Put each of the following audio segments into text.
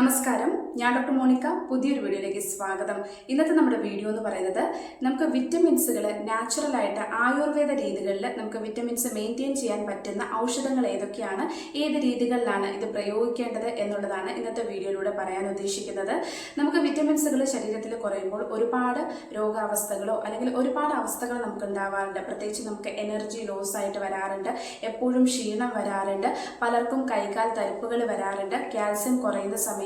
നമസ്കാരം. ഞാൻ doctor Monica. പുതിയൊരു വീഡിയോയിലേക്ക് സ്വാഗതം. ഇന്നത്തെ നമ്മുടെ വീഡിയോ എന്ന് പറയുന്നത് നമുക്ക് വിറ്റമിൻസുകൾ നാച്ചുറലായിട്ട് ആയുർവേദ രീതികളിൽ നമുക്ക് വിറ്റമിൻസ് മെയിന്റെയിൻ ചെയ്യാൻ പറ്റുന്ന ഔഷധങ്ങൾ ഏതൊക്കെയാണ്? ഏത് രീതികളിലാണ് ഇത് പ്രയോഗിക്കേണ്ടത് എന്നുള്ളതാണ് ഇന്നത്തെ വീഡിയോയിലൂടെ പറയാൻ ഉദ്ദേശിക്കുന്നത്. നമുക്ക് വിറ്റമിൻസുകൾ ശരീരത്തിൽ കുറയുമ്പോൾ ഒരുപാട് രോഗാവസ്ഥകളോ അല്ലെങ്കിൽ ഒരുപാട് അവസ്ഥകൾ നമുക്ക് ഉണ്ടാവാറുണ്ട്. പ്രത്യേകിച്ച് നമുക്ക് എനർജി ലോസ് ആയിട്ട് വരാറുണ്ട്. എപ്പോഴും ക്ഷീണം വരാറുണ്ട്. പലർക്കും കൈകാൽ തരിപ്പുകൾ വരാറുണ്ട്. കാൽസ്യം കുറയുന്ന സമയത്ത്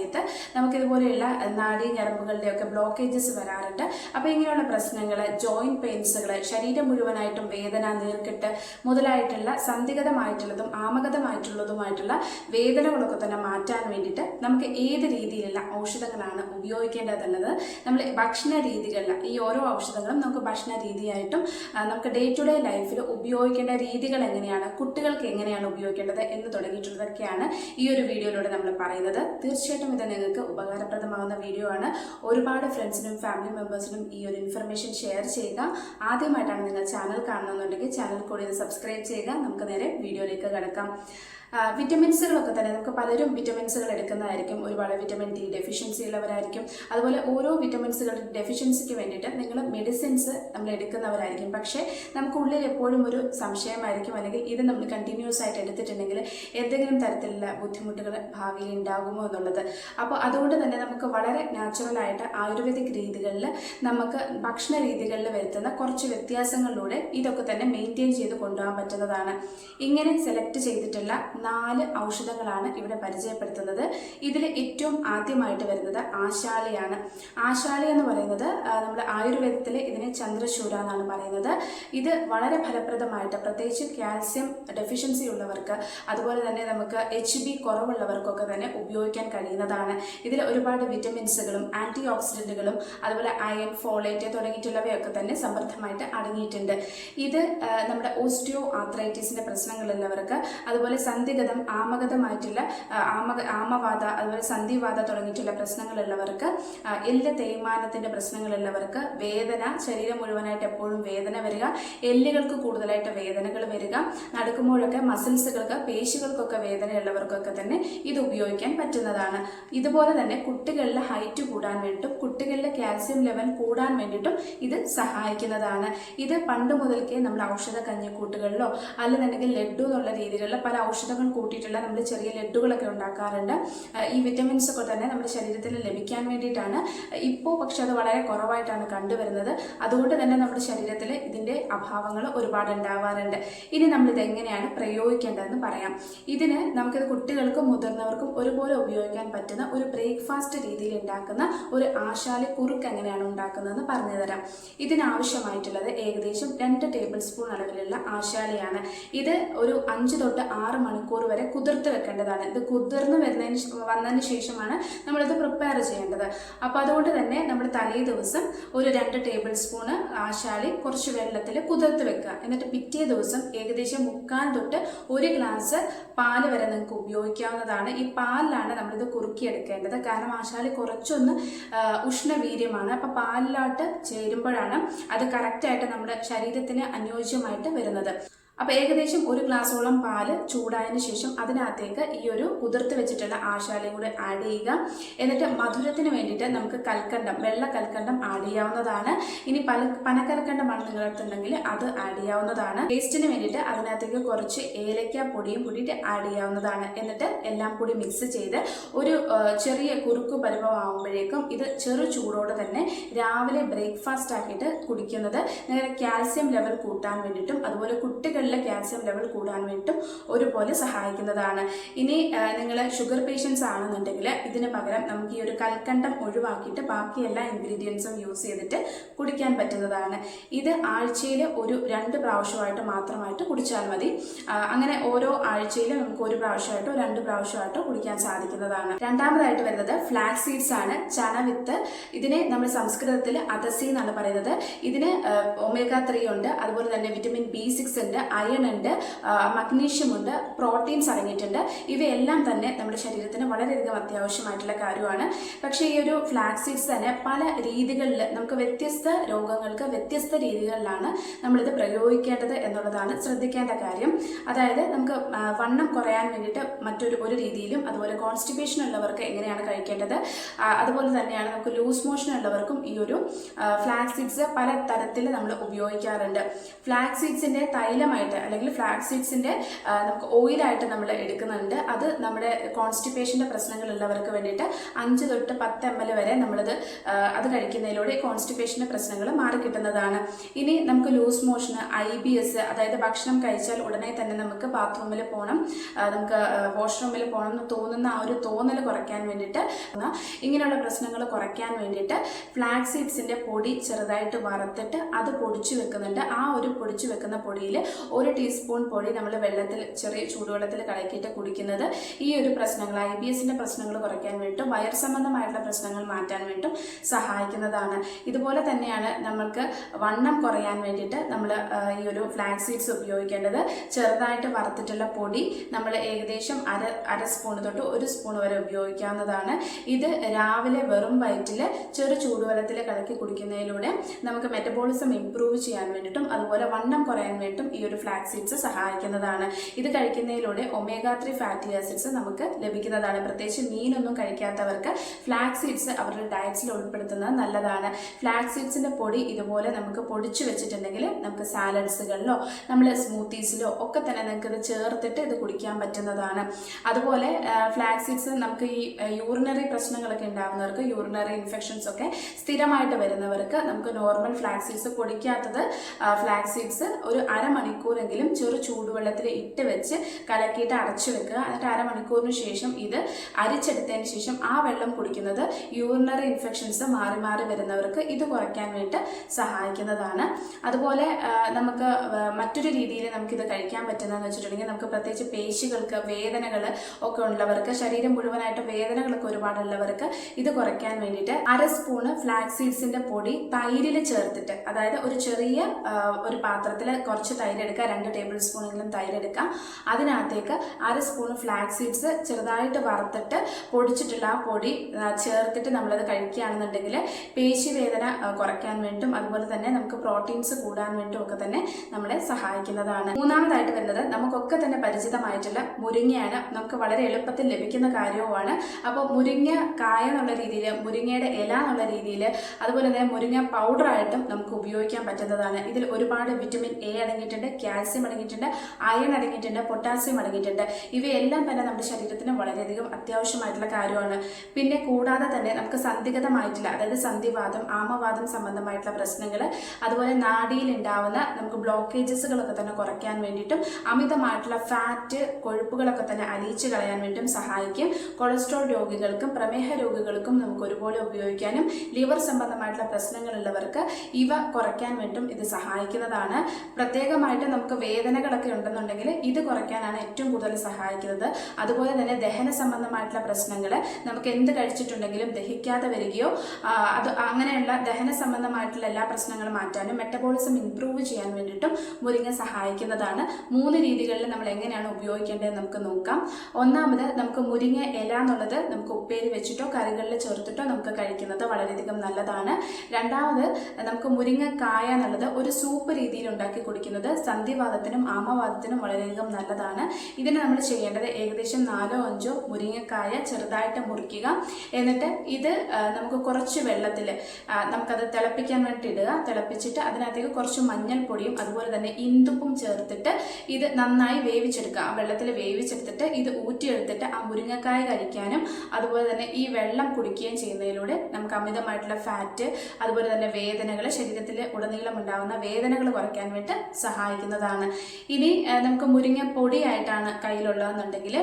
നമുക്കിതുപോലെയുള്ള നാഡീ ഞരമ്പുകളുടെയൊക്കെ ബ്ലോക്കേജസ് വരാറുണ്ട്. അപ്പോൾ ഇങ്ങനെയുള്ള പ്രശ്നങ്ങൾ ജോയിന്റ് പെയിൻസുകൾ ശരീരം മുഴുവനായിട്ടും വേദന നീർക്കെട്ട് മുതലായിട്ടുള്ള സന്ധിഗതമായിട്ടുള്ളതും ആമഗതമായിട്ടുള്ളതുമായിട്ടുള്ള വേദനകളൊക്കെ തന്നെ മാറ്റാൻ വേണ്ടിയിട്ട് നമുക്ക് ഏത് രീതിയിലുള്ള ഔഷധങ്ങളാണ് ഉപയോഗിക്കേണ്ടതെന്നുള്ളത് നമ്മൾ ഭക്ഷണ രീതികളിൽ ഈ ഓരോ ഔഷധങ്ങളും നമുക്ക് ഭക്ഷണ രീതിയായിട്ടും നമുക്ക് ഡേ ടു ഡേ ലൈഫിൽ ഉപയോഗിക്കേണ്ട രീതികൾ എങ്ങനെയാണ് കുട്ടികൾക്ക് എങ്ങനെയാണ് ഉപയോഗിക്കേണ്ടത് എന്ന് തുടങ്ങിയിട്ടുള്ളതൊക്കെയാണ് ഈ ഒരു വീഡിയോയിലൂടെ നമ്മൾ പറയുന്നത്. തീർച്ചയായിട്ടും ഇത് നിങ്ങൾക്ക് ഉപകാരപ്രദമാകുന്ന വീഡിയോ ആണ്. ഒരുപാട് ഫ്രണ്ട്സിനും ഫാമിലി മെമ്പേഴ്സിനും ഈ ഒരു ഇൻഫർമേഷൻ ഷെയർ ചെയ്യുക. ആദ്യമായിട്ടാണ് നിങ്ങൾ ചാനൽ കാണുന്നുണ്ടെങ്കിൽ ചാനൽ കൂടി ഒന്ന് സബ്സ്ക്രൈബ് ചെയ്യുക. നമുക്ക് നേരെ വീഡിയോയിലേക്ക് കിടക്കാം. വിറ്റമിൻസുകളൊക്കെ തന്നെ നമുക്ക് പലരും വിറ്റമിൻസുകൾ എടുക്കുന്നതായിരിക്കും. ഒരുപാട് വിറ്റമിൻ ഡി ഡെഫിഷ്യൻസി ഉള്ളവരായിരിക്കും. അതുപോലെ ഓരോ വിറ്റമിൻസുകളുടെ ഡെഫിഷ്യൻസിക്ക് വേണ്ടിയിട്ട് നിങ്ങൾ മെഡിസിൻസ് നമ്മൾ എടുക്കുന്നവരായിരിക്കും. പക്ഷേ നമുക്കുള്ളിൽ എപ്പോഴും ഒരു സംശയമായിരിക്കും. അല്ലെങ്കിൽ ഇത് നമ്മൾ കണ്ടിന്യൂസ് ആയിട്ട് എടുത്തിട്ടുണ്ടെങ്കിൽ എന്തെങ്കിലും തരത്തിലുള്ള ബുദ്ധിമുട്ടുകൾ ഭാവിയിൽ ഉണ്ടാകുമോ എന്നുള്ളത്. അപ്പോൾ അതുകൊണ്ട് തന്നെ നമുക്ക് വളരെ നാച്ചുറലായിട്ട് ആയുർവേദിക് രീതികളിൽ നമുക്ക് ഭക്ഷണ രീതികളിൽ വരുത്തുന്ന കുറച്ച് വ്യത്യാസങ്ങളിലൂടെ ഇതൊക്കെ തന്നെ മെയിന്റെയിൻ ചെയ്ത് കൊണ്ടുപോകാൻ പറ്റുന്നതാണ്. ഇങ്ങനെ സെലക്ട് ചെയ്തിട്ടുള്ള നാല് ഔഷധങ്ങളാണ് ഇവിടെ പരിചയപ്പെടുത്തുന്നത്. ഇതിൽ ഏറ്റവും ആദ്യമായിട്ട് വരുന്നത് ആശാലയാണ്. ആശാല എന്ന് പറയുന്നത് നമ്മുടെ ആയുർവേദത്തിൽ ഇതിനെ ചന്ദ്രശൂര എന്നാണ് പറയുന്നത്. ഇത് വളരെ ഫലപ്രദമായിട്ട് പ്രത്യേകിച്ച് കാൽസ്യം ഡെഫിഷ്യൻസി ഉള്ളവർക്ക് അതുപോലെ തന്നെ നമുക്ക് എച്ച് ബി കുറവുള്ളവർക്കൊക്കെ തന്നെ ഉപയോഗിക്കാൻ കഴിയുന്നതാണ് ഇതിൽ ഒരുപാട് വിറ്റമിൻസുകളും ആന്റി ഓക്സിഡന്റുകളും അതുപോലെ അയൺ ഫോളേറ്റ് തുടങ്ങിയിട്ടുള്ളവയൊക്കെ തന്നെ സമൃദ്ധമായിട്ട് അടങ്ങിയിട്ടുണ്ട്. ഇത് നമ്മുടെ ഓസ്റ്റിയോ ആത്രൈറ്റിസിന്റെ പ്രശ്നങ്ങളുള്ളവർക്ക് അതുപോലെ സന്ധിഗതം ആമഗതമായിട്ടുള്ള ആമ ആമവാദ അതുപോലെ സന്ധിവാദ തുടങ്ങിയിട്ടുള്ള പ്രശ്നങ്ങളുള്ളവർക്ക് എല്ല് തേയ്മാനത്തിന്റെ പ്രശ്നങ്ങളുള്ളവർക്ക് വേദന ശരീരം മുഴുവനായിട്ട് എപ്പോഴും വേദന വരിക എല്ലുകൾക്ക് കൂടുതലായിട്ട് വേദനകൾ വരിക നടക്കുമ്പോഴൊക്കെ മസിൽസുകൾക്ക് പേശികൾക്കൊക്കെ വേദനയുള്ളവർക്കൊക്കെ തന്നെ ഇത് ഉപയോഗിക്കാൻ പറ്റുന്നതാണ്. ഇതുപോലെ തന്നെ കുട്ടികളിലെ ഹൈറ്റ് കൂടാൻ വേണ്ടിയിട്ടും കുട്ടികളിലെ കാൽസ്യം ലെവൽ കൂടാൻ വേണ്ടിയിട്ടും ഇത് സഹായിക്കുന്നതാണ്. ഇത് പണ്ട് മുതൽക്കേ നമ്മൾ ഔഷധ കഞ്ഞിക്കൂട്ടുകളിലോ അല്ലെന്നുണ്ടെങ്കിൽ ലഡു എന്നുള്ള രീതിയിലുള്ള പല ഔഷധങ്ങൾ കൂട്ടിയിട്ടുള്ള നമ്മൾ ചെറിയ ലഡുകളൊക്കെ ഉണ്ടാക്കാറുണ്ട്. ഈ വിറ്റമിൻസ് ഒക്കെ തന്നെ നമ്മുടെ ശരീരത്തിൽ ലഭിക്കാൻ വേണ്ടിയിട്ടാണ്. ഇപ്പോൾ പക്ഷെ അത് വളരെ കുറവായിട്ടാണ് കണ്ടുവരുന്നത്. അതുകൊണ്ട് തന്നെ നമ്മുടെ ശരീരത്തിൽ ഇതിന്റെ അഭാവങ്ങൾ ഒരുപാട് ഉണ്ടാവാറുണ്ട്. ഇനി നമ്മളിത് എങ്ങനെയാണ് പ്രയോഗിക്കേണ്ടതെന്ന് പറയാം. ഇതിന് നമുക്കിത് കുട്ടികൾക്കും മുതിർന്നവർക്കും ഒരുപോലെ ഉപയോഗിക്കാൻ പറ്റുന്ന ഒരു ബ്രേക്ക്ഫാസ്റ്റ് രീതിയിൽ ഉണ്ടാക്കുന്ന ഒരു ആശാലി കുറുക്ക് എങ്ങനെയാണ് ഉണ്ടാക്കുന്നതെന്ന് പറഞ്ഞു തരാം. ഇതിനാവശ്യമായിട്ടുള്ളത് ഏകദേശം രണ്ട് ടേബിൾ സ്പൂൺ അളവിലുള്ള ആശാലിയാണ്. ഇത് ഒരു അഞ്ച് തൊട്ട് ആറ് മണിക്കൂർ വരെ കുതിർത്ത് വെക്കേണ്ടതാണ്. ഇത് കുതിർന്ന് വരുന്നതിന് വന്നതിന് ശേഷമാണ് നമ്മളിത് പ്രിപ്പയർ ചെയ്യേണ്ടത്. അപ്പോൾ അതുകൊണ്ട് തന്നെ നമ്മൾ തലേ ദിവസം ഒരു രണ്ട് ടേബിൾ സ്പൂണ് ആശാലി കുറച്ച് വെള്ളത്തിൽ കുതിർത്ത് വെക്കുക. എന്നിട്ട് പിറ്റേ ദിവസം ഏകദേശം മുക്കാൽ തൊട്ട് ഒരു ഗ്ലാസ് പാൽ വരെ നിങ്ങൾക്ക് ഉപയോഗിക്കാവുന്നതാണ്. ഈ പാലിലാണ് നമ്മളിത് കുറുക്കിയെടുക്കേണ്ടത് കാരണം ആശാലി കുറച്ചൊന്ന് ഉഷ്ണവീര്യമാണ്. അപ്പോൾ പാലിലോട്ട് ചേരുമ്പോഴാണ് അത് കറക്റ്റായിട്ട് നമ്മുടെ ശരീരത്തിന് അനുയോജ്യമായിട്ട് വരുന്നത്. അപ്പോൾ ഏകദേശം ഒരു ഗ്ലാസോളം പാൽ ചൂടായതിനു ശേഷം അതിനകത്തേക്ക് ഈ ഒരു കുതിർത്ത് വെച്ചിട്ടുള്ള ആശാലയും കൂടെ ആഡ് ചെയ്യുക. എന്നിട്ട് മധുരത്തിന് വേണ്ടിയിട്ട് നമുക്ക് കൽക്കണ്ടം വെള്ള കൽക്കണ്ടം ആഡ് ചെയ്യാവുന്നതാണ്. ഇനി പല പനക്കൽക്കണ്ടമാണ് നിങ്ങളുടെ അടുത്തുണ്ടെങ്കിൽ അത് ആഡ് ചെയ്യാവുന്നതാണ്. ടേസ്റ്റിന് വേണ്ടിയിട്ട് അതിനകത്തേക്ക് കുറച്ച് ഏലക്ക പൊടിയും കൂടിയിട്ട് ആഡ് ചെയ്യാവുന്നതാണ്. എന്നിട്ട് എല്ലാം കൂടി മിക്സ് ചെയ്ത് ഒരു ചെറിയ കുറുക്കു പരുവമാകുമ്പോഴേക്കും ഇത് ചെറു ചൂടോടെ തന്നെ രാവിലെ ബ്രേക്ക്ഫാസ്റ്റ് ആക്കിയിട്ട് കുടിക്കുന്നത്. നിങ്ങളുടെ കാൽസ്യം ലെവൽ കൂട്ടാൻ വേണ്ടിയിട്ടും അതുപോലെ കുട്ടികളിലെ കാൽസ്യം ലെവൽ കൂടാൻ വേണ്ടിയിട്ടും ഒരുപോലെ സഹായിക്കുന്നതാണ്. ഇനി നിങ്ങൾ ഷുഗർ പേഷ്യൻസ് ആണെന്നുണ്ടെങ്കിൽ ഇതിന് പകരം നമുക്ക് ഈ ഒരു കൽക്കണ്ടം ഒഴിവാക്കിയിട്ട് ബാക്കി എല്ലാ ഇൻഗ്രീഡിയൻസും യൂസ് ചെയ്തിട്ട് കുടിക്കാൻ പറ്റുന്നതാണ്. ഇത് ആഴ്ചയിൽ ഒരു രണ്ട് പ്രാവശ്യമായിട്ട് മാത്രമായിട്ട് കുടിച്ചാൽ മതി. അങ്ങനെ ഓരോ ആഴ്ചയിലും നമുക്ക് ഒരു പ്രാവശ്യമായിട്ടോ രണ്ട് പ്രാവശ്യമായിട്ടോ കുടിക്കാൻ സാധിക്കുന്നതാണ്. രണ്ടാമതായിട്ട് വരുന്നത് ഫ്ലാക്സ് സീഡ്സ് ആണ്. ചണവിത്ത് ഇതിനെ നമ്മൾ സംസ്കൃതത്തിൽ അതസി എന്നാണ് പറയുന്നത്. ഇതിന് ഒമേഗ ത്രീ ഉണ്ട്. അതുപോലെ തന്നെ വിറ്റമിൻ ബി സിക്സ് ഉണ്ട്. അയൺ ഉണ്ട് മഗ്നീഷ്യം ഉണ്ട് പ്രോട്ടീൻസ് അടങ്ങിയിട്ടുണ്ട്. ഇവയെല്ലാം തന്നെ നമ്മുടെ ശരീരത്തിന് വളരെയധികം അത്യാവശ്യമായിട്ടുള്ള കാര്യമാണ്. പക്ഷേ ഈ ഒരു ഫ്ലാക്സ് സീഡ്സ് തന്നെ പല രീതികളിൽ നമുക്ക് വ്യത്യസ്ത രോഗങ്ങൾക്ക് വ്യത്യസ്ത രീതികളിലാണ് നമ്മളിത് പ്രയോഗിക്കേണ്ടത് എന്നുള്ളതാണ് ശ്രദ്ധിക്കേണ്ട കാര്യം. അതായത് നമുക്ക് വണ്ണം കുറയാൻ വേണ്ടിയിട്ട് മറ്റൊരു ഒരു രീതിയിലും അതുപോലെ കോൺസ്റ്റിപ്പേഷൻ ഉള്ളവർക്ക് എങ്ങനെയാണ് കഴിക്കേണ്ടത്? അതുപോലെ തന്നെയാണ് നമുക്ക് ലൂസ് മോഷൻ ഉള്ളവർക്കും ഈ ഒരു ഫ്ലാക്സ് സീഡ്സ് പല തരത്തിൽ നമ്മൾ ഉപയോഗിക്കാറുണ്ട്. ഫ്ലാക്സ് സീഡ്സിന്റെ തൈലമായിട്ട് അല്ലെങ്കിൽ ഫ്ലാക്സ് സീഡ്സിന്റെ നമുക്ക് ഓയിലായിട്ട് നമ്മൾ എടുക്കുന്നുണ്ട്. അത് നമ്മുടെ കോൺസ്റ്റിപ്പേഷന്റെ പ്രശ്നങ്ങളുള്ളവർക്ക് വേണ്ടിയിട്ട് അഞ്ച് തൊട്ട് പത്ത് എം എൽ വരെ നമ്മളത് അത് കഴിക്കുന്നതിലൂടെ കോൺസ്റ്റിപ്പേഷന്റെ പ്രശ്നങ്ങൾ മാറിക്കിട്ടുന്നതാണ് ഇനി നമുക്ക് ലൂസ് മോഷന് ഐ ബി എസ് അതായത് ഭക്ഷണം കഴിച്ചാൽ ഉടനെ തന്നെ നമുക്ക് ബാത്റൂമിൽ പോകണം നമുക്ക് വാഷ്റൂമിൽ പോകണം എന്ന് തോന്നുന്ന ആ ഒരു തോന്നൽ കുറയ്ക്കാൻ വേണ്ടിയിട്ട് ഇങ്ങനെയുള്ള പ്രശ്നങ്ങൾ കുറയ്ക്കാൻ വേണ്ടിയിട്ട് ഫ്ലാക്സ് സീഡ്സിന്റെ പൊടി ചെറുതായിട്ട് വറുത്തിട്ട് അത് പൊടിച്ചു വെക്കുന്നുണ്ട്. ആ ഒരു പൊടിച്ചു വെക്കുന്ന പൊടിയിൽ ഒരു ടീസ്പൂൺ പൊടി നമ്മൾ വെള്ളത്തിൽ ചെറിയ ചൂടുവെള്ളത്തിൽ കലക്കിയിട്ട് കുടിക്കുന്നത് ഈ ഒരു പ്രശ്നങ്ങൾ ഐ ബി എസിന്റെ പ്രശ്നങ്ങൾ കുറയ്ക്കാൻ വേണ്ടിയിട്ടും വയർ സംബന്ധമായിട്ടുള്ള പ്രശ്നങ്ങൾ മാറ്റാൻ വേണ്ടിയിട്ടും സഹായിക്കുന്നതാണ്. ഇതുപോലെ തന്നെയാണ് നമ്മൾക്ക് വണ്ണം കുറയാൻ വേണ്ടിയിട്ട് നമ്മൾ ഈ ഒരു ഫ്ലാക്സ് സീഡ്സ് ഉപയോഗിക്കേണ്ടത്. ചെറുതായിട്ട് വറുത്തിട്ടുള്ള പൊടി നമ്മൾ ഏകദേശം അര അര സ്പൂൺ തൊട്ട് ഒരു സ്പൂൺ വരെ ഉപയോഗിക്കാവുന്നതാണ്. ഇത് രാവിലെ വെറും വയറ്റിൽ ചെറു ചൂടുവെള്ളത്തിൽ കലക്കി കുടിക്കുന്നതിലൂടെ നമുക്ക് മെറ്റബോളിസം ഇംപ്രൂവ് ചെയ്യാൻ വേണ്ടിയിട്ടും അതുപോലെ വണ്ണം കുറയാൻ വേണ്ടിയിട്ടും ഈ ഒരു ഫ്ലാക്സ് സീഡ്സ് സഹായിക്കുന്നതാണ്. ഇത് കഴിക്കുന്നതിലൂടെ ഒമേഗ ത്രീ ഫാറ്റി ആസിഡ്സ് നമുക്ക് ലഭിക്കുന്നതാണ്. പ്രത്യേകിച്ച് മീനൊന്നും കഴിക്കാത്തവർക്ക് ഫ്ലാക്സ് സീഡ്സ് അവരുടെ ഡയറ്റ്സിൽ ഉൾപ്പെടുത്തുന്നത് നല്ലതാണ്. ഫ്ലാക്സ് സീഡ്സിന്റെ പൊടി ഇതുപോലെ നമുക്ക് പൊടിച്ചു വെച്ചിട്ടുണ്ടെങ്കിൽ നമുക്ക് സാലഡ്സുകളിലോ നമ്മൾ സ്മൂത്തീസിലോ ഒക്കെ തന്നെ നിങ്ങൾക്ക് ഇത് ചേർത്തിട്ട് ഇത് കുടിക്കാൻ പറ്റുന്നതാണ്. അതുപോലെ ഫ്ലാക്സ് സീഡ്സ് നമുക്ക് ഈ യൂറിനറി പ്രശ്നങ്ങളൊക്കെ ഉണ്ടാകുന്നവർക്ക് യൂറിനറി ഇൻഫെക്ഷൻസ് ഒക്കെ സ്ഥിരമായിട്ട് വരുന്നവർക്ക് നമുക്ക് നോർമൽ ഫ്ലാക്സ് സീഡ്സ് പൊടിക്കാത്തത് ഫ്ലാക്സ് സീഡ്സ് ഒരു അരമണിക്കൂറെങ്കിലും ചെറു ചൂടുവെള്ളത്തിൽ ഇട്ട് വെച്ച് കലക്കിയിട്ട് അടച്ചു വെക്കുക. എന്നിട്ട് അരമണിക്കൂറിന് ശേഷം ഇത് അരിച്ചെടുത്തതിന് ശേഷം ആ വെള്ളം കുടിക്കുന്നത് യൂറിനറി ഇൻഫെക്ഷൻസ് മാറി മാറി വരുന്നവർക്ക് ഇത് കുറയ്ക്കാൻ വേണ്ടി സഹായിക്കുന്നതാണ്. അതുപോലെ നമുക്ക് മറ്റൊരു രീതിയിൽ നമുക്കിത് കഴിക്കാൻ പറ്റുന്നതെന്ന് വെച്ചിട്ടുണ്ടെങ്കിൽ നമുക്ക് പ്രത്യേകിച്ച് പേശികൾക്ക് വേദനകൾ ഒക്കെ ഉള്ളവർക്ക് ശരീരം മുഴുവനായിട്ട് വേദനകളൊക്കെ ഒരുപാടുള്ളവർക്ക് ഇത് കുറയ്ക്കാൻ വേണ്ടിയിട്ട് അര സ്പൂണ് ഫ്ലാക്സ് സീഡ്സിന്റെ പൊടി തൈരിൽ ചേർത്തിട്ട് അതായത് ഒരു ചെറിയ ഒരു പാത്രത്തിൽ കുറച്ച് തൈര് എടുക്കുക. രണ്ട് ടേബിൾ സ്പൂണെങ്കിലും തൈര് എടുക്കാം. അതിനകത്തേക്ക് അര സ്പൂൺ ഫ്ലാക്സ് സീഡ്സ് ചെറുതായിട്ട് വറുത്തിട്ട് പൊടിച്ചിട്ടുള്ള ആ പൊടി ചേർത്തിട്ട് നമ്മളത് കഴിക്കുകയാണെന്നുണ്ടെങ്കിൽ പേശിവേദന കുറയ്ക്കാൻ വേണ്ടിയിട്ടും അതുപോലെ തന്നെ നമുക്ക് പ്രോട്ടീൻസ് കൂടാൻ വേണ്ടിയിട്ടും ഒക്കെ തന്നെ നമ്മളെ സഹായിക്കുന്നതാണ്. മൂന്നാമതായിട്ട് വരുന്നത് നമുക്കൊക്കെ തന്നെ പരിചിതമായിട്ടുള്ള മുരിങ്ങയാണ്. നമുക്ക് വളരെ എളുപ്പത്തിൽ ലഭിക്കുന്ന കാര്യവുമാണ്. അപ്പോൾ മുരിങ്ങ കായ എന്നുള്ള രീതിയിൽ മുരിങ്ങയുടെ ഇല എന്നുള്ള രീതിയിൽ അതുപോലെ തന്നെ മുരിങ്ങ പൗഡറായിട്ടും നമുക്ക് ഉപയോഗിക്കാൻ പറ്റുന്നതാണ്. ഇതിൽ ഒരുപാട് വിറ്റമിൻ എ അടങ്ങിയിട്ടുണ്ട് കാൽസ്യം അടങ്ങിയിട്ടുണ്ട് അയൺ അടങ്ങിയിട്ടുണ്ട് പൊട്ടാസ്യം അടങ്ങിയിട്ടുണ്ട്. ഇവയെല്ലാം തന്നെ നമ്മുടെ ശരീരത്തിന് വളരെയധികം അത്യാവശ്യമായിട്ടുള്ള കാര്യമാണ്. പിന്നെ കൂടാതെ തന്നെ നമുക്ക് സന്ധിഗതമായിട്ടുള്ള അതായത് സന്ധിവാദം ആമവാദം സംബന്ധമായിട്ടുള്ള പ്രശ്നങ്ങൾ അതുപോലെ നാടിയിൽ ഉണ്ടാവുന്ന നമുക്ക് ബ്ലോക്കേജസുകളൊക്കെ തന്നെ കുറയ്ക്കാൻ വേണ്ടിയിട്ടും അമിതമായിട്ടുള്ള ഫാറ്റ് കൊഴുപ്പുകളൊക്കെ തന്നെ അലിയിച്ചു കളയാൻ വേണ്ടിയും സഹായിക്കും. കൊളസ്ട്രോൾ രോഗികൾക്കും പ്രമേഹ രോഗികൾക്കും നമുക്ക് ഒരുപോലെ ഉപയോഗിക്കാനും ലിവർ സംബന്ധമായിട്ടുള്ള പ്രശ്നങ്ങളുള്ളവർക്ക് ഇവ കുറയ്ക്കാൻ വേണ്ടിയും ഇത് സഹായിക്കുന്നതാണ്. പ്രത്യേകമായിട്ട് നമുക്ക് വേദനകളൊക്കെ ഉണ്ടെന്നുണ്ടെങ്കിൽ ഇത് കുറയ്ക്കാനാണ് ഏറ്റവും കൂടുതൽ സഹായിക്കുന്നത്. അതുപോലെ തന്നെ ദഹന സംബന്ധമായിട്ടുള്ള പ്രശ്നങ്ങൾ നമുക്ക് എന്ത് കഴിച്ചിട്ടുണ്ടെങ്കിലും ദഹിക്കാതെ വരികയോ അത് അങ്ങനെയുള്ള ദഹന സംബന്ധമായിട്ടുള്ള എല്ലാ പ്രശ്നങ്ങളും മാറ്റാനും മെറ്റബോളിസം ഇംപ്രൂവ് ചെയ്യാൻ വേണ്ടിയിട്ടും മുരിങ്ങ സഹായിക്കുന്നതാണ്. മൂന്ന് രീതികളിൽ നമ്മൾ എങ്ങനെയാണ് ഉപയോഗിക്കേണ്ടത് നമുക്ക് നോക്കാം. ഒന്നാമത് നമുക്ക് മുരിങ്ങ ഇല എന്നുള്ളത് നമുക്ക് ഉപ്പേരി വെച്ചിട്ടോ കറികളിൽ ചേർത്തിട്ടോ നമുക്ക് കഴിക്കുന്നത് വളരെയധികം നല്ലതാണ്. രണ്ടാമത് നമുക്ക് മുരിങ്ങ കായ എന്നുള്ളത് ഒരു സൂപ്പ് രീതിയിൽ ഉണ്ടാക്കി കുടിക്കുന്നത് സന്ധിവാദത്തിനും ആമവാദത്തിനും വളരെയധികം നല്ലതാണ്. ഇതിന് നമ്മൾ ചെയ്യേണ്ടത് ഏകദേശം നാലോ അഞ്ചോ മുരിങ്ങക്കായ ചെറുതായിട്ട് മുറിക്കുക. എന്നിട്ട് ഇത് നമുക്ക് കുറച്ച് വെള്ളത്തിൽ നമുക്കത് തിളപ്പിക്കാൻ വേണ്ടി ഇടുക. തിളപ്പിച്ചിട്ട് അതിനകത്തേക്ക് കുറച്ച് മഞ്ഞൾപ്പൊടിയും അതുപോലെ തന്നെ ഇന്ദുപ്പും ചേർത്തിട്ട് ഇത് നന്നായി വേവിച്ചെടുക്കുക. ആ വെള്ളത്തിൽ വേവിച്ചെടുത്തിട്ട് ഇത് ഊറ്റിയെടുത്തിട്ട് ആ മുരിങ്ങക്കായ കഴിക്കാനും അതുപോലെ തന്നെ ഈ വെള്ളം കുടിക്കുകയും ചെയ്യുന്നതിലൂടെ നമുക്ക് അമിതമായിട്ടുള്ള ഫാറ്റ് അതുപോലെ തന്നെ വേദനകൾ ശരീരത്തിൽ ഉടനീളം ഉണ്ടാകുന്ന വേദനകൾ കുറയ്ക്കാൻ വേണ്ടി സഹായിക്കുന്നതാണ് ഇനി നമുക്ക് മുരിങ്ങ പൊടിയായിട്ടാണ് കയ്യിലുള്ളതെന്നുണ്ടെങ്കിൽ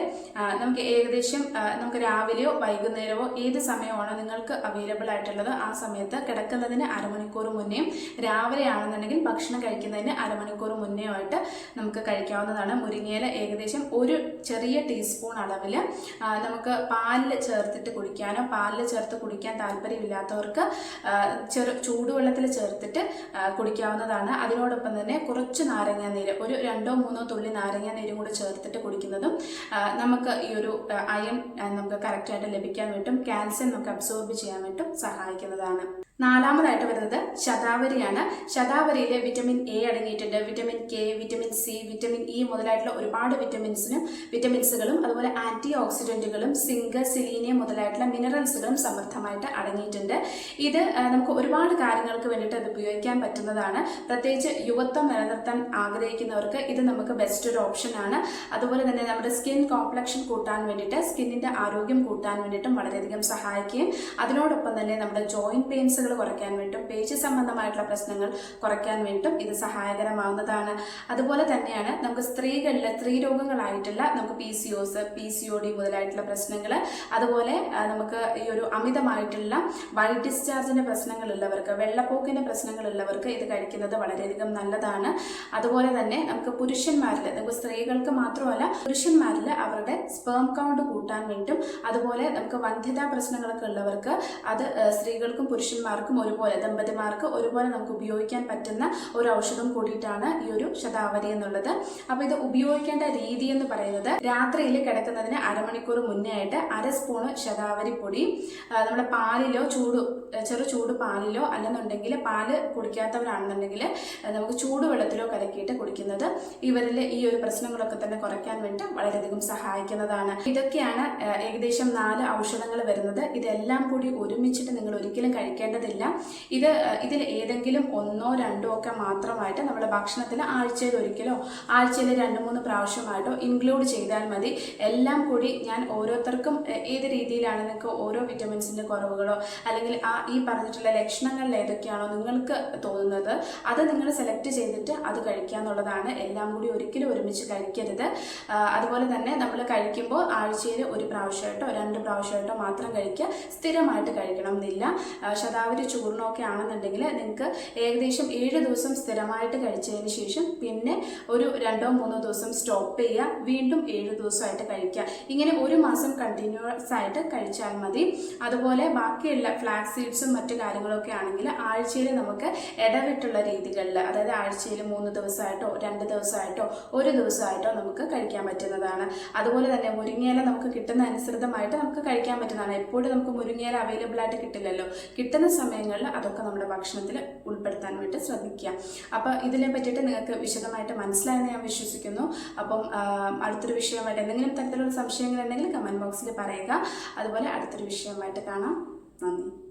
നമുക്ക് ഏകദേശം നമുക്ക് രാവിലെയോ വൈകുന്നേരമോ ഏത് സമയമാണോ നിങ്ങൾക്ക് അവൈലബിൾ ആയിട്ടുള്ളത് ആ സമയത്ത് കിടക്കുന്നതിന് അരമണിക്കൂർ മുന്നേയും രാവിലെ ആണെന്നുണ്ടെങ്കിൽ ഭക്ഷണം കഴിക്കുന്നതിന് അരമണിക്കൂർ മുന്നേ ആയിട്ട് നമുക്ക് കഴിക്കാവുന്നതാണ്. മുരിങ്ങയില ഏകദേശം ഒരു ചെറിയ ടീസ്പൂൺ അളവിൽ നമുക്ക് പാലിൽ ചേർത്തിട്ട് കുടിക്കാനോ പാലിൽ ചേർത്ത് കുടിക്കാൻ താല്പര്യമില്ലാത്തവർക്ക് ചെറു ചൂടുവെള്ളത്തിൽ ചേർത്തിട്ട് കുടിക്കാവുന്നതാണ്. അതിനോടൊപ്പം തന്നെ കുറച്ച് നാരങ്ങ നാരങ്ങ നീര് ഒരു രണ്ടോ മൂന്നോ തുള്ളി നാരങ്ങ നീരും കൂടി ചേർത്തിട്ട് കുടിക്കുന്നതും നമുക്ക് ഈ ഒരു അയൺ നമുക്ക് കറക്റ്റായിട്ട് ലഭിക്കാൻ വേണ്ടിയിട്ടും കാൽസ്യം നമുക്ക് അബ്സോർബ് ചെയ്യാൻ വേണ്ടിയിട്ടും സഹായിക്കുന്നതാണ്. നാലാമതായിട്ട് വരുന്നത് ശതാവരിയാണ്. ശതാവരിയിൽ വിറ്റമിൻ എ അടങ്ങിയിട്ടുണ്ട്. Vitamin K vitamin C vitamin E മുതലായിട്ടുള്ള ഒരുപാട് വിറ്റമിൻസിനും വിറ്റമിൻസുകളും അതുപോലെ ആന്റി ഓക്സിഡന്റുകളും സിങ്ക് സിലീനിയം മുതലായിട്ടുള്ള മിനറൽസുകളും സമൃദ്ധമായിട്ട് അടങ്ങിയിട്ടുണ്ട്. ഇത് നമുക്ക് ഒരുപാട് കാര്യങ്ങൾക്ക് വേണ്ടിയിട്ട് അത് ഉപയോഗിക്കാൻ പറ്റുന്നതാണ്. പ്രത്യേകിച്ച് യുവത്വം നിലനിർത്താൻ ആഗ്രഹിക്കുന്നവർക്ക് ഇത് നമുക്ക് ബെസ്റ്റ് ഒരു ഓപ്ഷനാണ് അതുപോലെ തന്നെ നമ്മുടെ സ്കിൻ കോംപ്ലക്ഷൻ കൂട്ടാൻ വേണ്ടിയിട്ട് സ്കിന്നിന്റെ ആരോഗ്യം കൂട്ടാൻ വേണ്ടിയിട്ടും വളരെയധികം സഹായിക്കുകയും അതിനോടൊപ്പം തന്നെ നമ്മുടെ ജോയിന്റ് പെയിൻസുകൾ കുറയ്ക്കാൻ വേണ്ടിയിട്ടും പേശി സംബന്ധമായിട്ടുള്ള പ്രശ്നങ്ങൾ കുറയ്ക്കാൻ വേണ്ടിയിട്ടും ഇത് സഹായകരമാവുന്നതാണ്. അതുപോലെ തന്നെയാണ് നമുക്ക് സ്ത്രീകളിൽ സ്ത്രീ രോഗങ്ങളായിട്ടുള്ള നമുക്ക് P C O S P C O D മുതലായിട്ടുള്ള പ്രശ്നങ്ങൾ അതുപോലെ നമുക്ക് ഈ ഒരു അമിതമായിട്ടുള്ള വൈറ്റ് ഡിസ്ചാർജിന്റെ പ്രശ്നങ്ങളുള്ളവർക്ക് വെള്ളപ്പോക്കിന്റെ പ്രശ്നങ്ങളുള്ളവർക്ക് ഇത് കഴിക്കുന്നത് വളരെയധികം നല്ലതാണ്. അതുപോലെ തന്നെ നമുക്ക് പുരുഷന്മാരിൽ നമുക്ക് സ്ത്രീകൾക്ക് മാത്രമല്ല പുരുഷന്മാരിൽ അവരുടെ സ്പേം കൗണ്ട് കൂട്ടാൻ വേണ്ടിയിട്ടും അതുപോലെ നമുക്ക് വന്ധ്യതാ പ്രശ്നങ്ങളൊക്കെ ഉള്ളവർക്ക് അത് സ്ത്രീകൾക്കും പുരുഷന്മാർക്കും ഒരുപോലെ ദമ്പതിമാർക്ക് ഒരുപോലെ നമുക്ക് ഉപയോഗിക്കാൻ പറ്റുന്ന ഒരു ഔഷധം കൂടിയിട്ടാണ് ഈ ഒരു ശതാവരി എന്നുള്ളത്. അപ്പോൾ ഇത് ഉപയോഗിക്കേണ്ട രീതി എന്ന് പറയുന്നത് രാത്രിയിൽ കിടക്കുന്നതിന് അരമണിക്കൂർ മുന്നേ ആയിട്ട് അര സ്പൂണ് ശതാവരി പൊടി നമ്മുടെ പാലിലോ ചൂട് ചെറു ചൂട് പാലിലോ അല്ലെന്നുണ്ടെങ്കിൽ പാൽ കുടിക്കാത്തവരാണെന്നുണ്ടെങ്കിൽ നമുക്ക് ചൂടുവെള്ളത്തിലോ കലക്കിയിട്ട് കുടിക്കുന്നത് ഇവരിൽ ഈ ഒരു പ്രശ്നങ്ങളൊക്കെ തന്നെ കുറയ്ക്കാൻ വേണ്ടി വളരെയധികം സഹായിക്കുന്നതാണ്. ഇതൊക്കെയാണ് ഏകദേശം നാല് ഔഷധങ്ങൾ വരുന്നത്. ഇതെല്ലാം കൂടി ഒരുമിച്ചിട്ട് നിങ്ങൾ ഒരിക്കലും കഴിക്കേണ്ടതില്ല ഇത് ഇതിൽ ഏതെങ്കിലും ഒന്നോ രണ്ടോ ഒക്കെ മാത്രമായിട്ട് നമ്മുടെ ഭക്ഷണത്തിൽ ആഴ്ചയിൽ ഒരിക്കലോ ആഴ്ചയിൽ രണ്ട് മൂന്ന് പ്രാവശ്യമായിട്ടോ ഇൻക്ലൂഡ് ചെയ്താൽ മതി. എല്ലാം കൂടി ഞാൻ ഓരോരുത്തർക്കും ഏത് രീതിയിലാണ് നിങ്ങൾക്ക് ഓരോ വിറ്റമിൻസിന്റെ കുറവുകളോ അല്ലെങ്കിൽ ആ ഈ പറഞ്ഞിട്ടുള്ള ലക്ഷണങ്ങളിൽ ഏതൊക്കെയാണോ നിങ്ങൾക്ക് തോന്നുന്നത് അത് നിങ്ങൾ സെലക്ട് ചെയ്തിട്ട് അത് കഴിക്കുക എന്നുള്ളതാണ്. എല്ലാം കൂടി ഒരിക്കലും ഒരുമിച്ച് കഴിക്കരുത്. അതുപോലെ തന്നെ നമ്മൾ കഴിക്കുമ്പോൾ ആഴ്ചയിൽ ഒരു പ്രാവശ്യമായിട്ടോ രണ്ട് പ്രാവശ്യമായിട്ടോ മാത്രം കഴിക്കുക. സ്ഥിരമായിട്ട് കഴിക്കണം എന്നില്ല ആ, ശതാവരി ചൂർണമൊക്കെ ആണെന്നുണ്ടെങ്കിൽ നിങ്ങൾക്ക് ഏകദേശം ഏഴ് ദിവസം സ്ഥിരമായിട്ട് കഴിച്ചതിന് ശേഷം പിന്നെ ഒരു രണ്ടോ മൂന്നോ ദിവസം സ്റ്റോപ്പ് ചെയ്യുക. വീണ്ടും ഏഴ് ദിവസമായിട്ട് കഴിക്കുക. ഇങ്ങനെ ഒരു മാസം കണ്ടിന്യൂസ് ആയിട്ട് കഴിച്ചാൽ മതി. അതുപോലെ ബാക്കിയുള്ള ഫ്ലാക്സ് സീഡ്സും മറ്റു കാര്യങ്ങളൊക്കെ ആണെങ്കിൽ ആഴ്ചയിൽ നമുക്ക് ഇടവിട്ടുള്ള രീതികളിൽ അതായത് ആഴ്ചയിൽ മൂന്ന് ദിവസമായിട്ടോ രണ്ട് ദിവസമായിട്ടോ ഒരു ദിവസമായിട്ടോ നമുക്ക് കഴിക്കാൻ പറ്റുന്നതാണ്. അതുപോലെ തന്നെ മുരിങ്ങയില നമുക്ക് കിട്ടുന്ന അനുസൃതമായിട്ട് നമുക്ക് കഴിക്കാൻ പറ്റുന്നതാണ്. എപ്പോഴും നമുക്ക് മുരിങ്ങയില അവൈലബിൾ ആയിട്ട് കിട്ടില്ലല്ലോ. കിട്ടുന്ന സമയങ്ങളിൽ അതൊക്കെ നമ്മുടെ ഭക്ഷണത്തിൽ ഉൾപ്പെടുത്താൻ വേണ്ടി ശ്രദ്ധിക്കുക. അപ്പോൾ ഇതിനെ പറ്റിയിട്ട് നിങ്ങൾക്ക് വിശദമായിട്ട് മനസ്സിലായെന്ന് ഞാൻ വിശ്വസിക്കുന്നു. അപ്പം അടുത്തൊരു വിഷയമായിട്ട് എന്തെങ്കിലും തരത്തിലുള്ള സംശയങ്ങൾ ഉണ്ടെങ്കിൽ കമന്റ് ബോക്സിൽ പറയുക. അതുപോലെ അടുത്തൊരു വിഷയമായിട്ട് കാണാം. നന്ദി.